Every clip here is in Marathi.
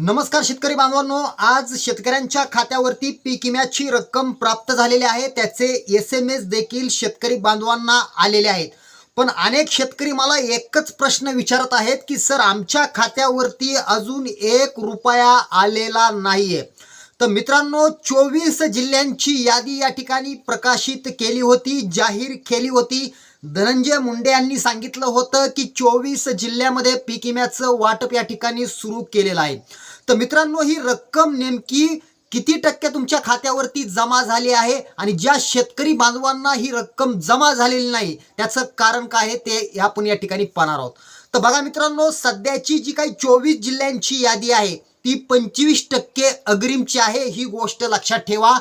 नमस्कार शेतकरी बांधवांनो आज शेतकऱ्यांच्या खात्यावरती पीक विम्याची रक्कम प्राप्त झालेली आहे. त्याचे एस एम एस देखील शेतकरी बांधवांना आलेले आहेत. पण अनेक शेतकरी मला एकच प्रश्न विचारत आहेत की सर आमच्या खात्यावरती अजून एक रुपया आलेला नाहीये. तर मित्रांनो चोवीस जिल्ह्यांची यादी या ठिकाणी प्रकाशित केली होती जाहीर केली होती. धनंजय मुंडे यांनी सांगितलं होतं की चोवीस जिल्ह्यामध्ये पीक विम्याचं वाटप या ठिकाणी सुरू केलेलं आहे. तर मित्रांनो ही रक्कम नेमकी किती टक्के तुमच्या खात्यावरती जमा झाली आहे आणि ज्या शेतकरी बांधवांना ही रक्कम जमा झालेली नाही त्याचं कारण काय आहे ते आपण या ठिकाणी पाहणार आहोत. तर बघा मित्रांनो सध्याची जी काही चोवीस जिल्ह्यांची यादी आहे ती पंचवीस टक्के अग्रिमची आहे. ही गोष्ट लक्षात ठेवा.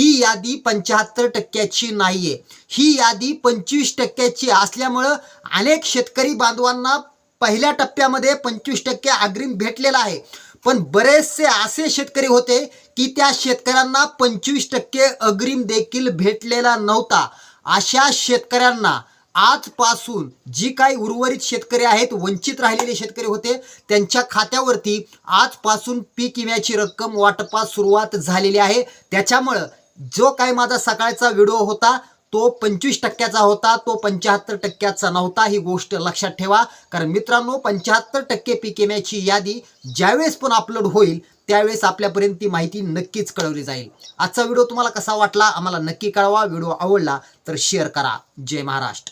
ही यादी पंच्याहत्तर टक्क्याची नाहीये. ही यादी पंचवीस टक्क्याची असल्यामुळं अनेक शेतकरी बांधवांना पहिल्या टप्प्यामध्ये पंचवीस टक्के अग्रिम भेटलेला आहे. पण बरेचसे असे शेतकरी होते की त्या शेतकऱ्यांना पंचवीस टक्के अग्रिम देखील भेटलेला नव्हता. अशा शेतकऱ्यांना आजपासून जी काही उर्वरित शेतकरी आहेत वंचित राहिलेले शेतकरी होते त्यांच्या खात्यावरती आजपासून पीक विम्याची रक्कम वाटपास सुरुवात झालेली आहे. त्याच्यामुळं जो काही माझा सकाळचा व्हिडिओ होता तो पंचवीस टक्क्याचा होता तो पंच्याहत्तर टक्क्याचा नव्हता ही गोष्ट लक्षात ठेवा. कारण मित्रांनो पंच्याहत्तर टक्के पीक विम्याची यादी ज्यावेळेस पण अपलोड होईल त्यावेळेस आपल्यापर्यंत ती माहिती नक्कीच कळवली जाईल. आजचा व्हिडिओ तुम्हाला कसा वाटला आम्हाला नक्की कळवा. व्हिडिओ आवडला तर शेअर करा. जय महाराष्ट्र.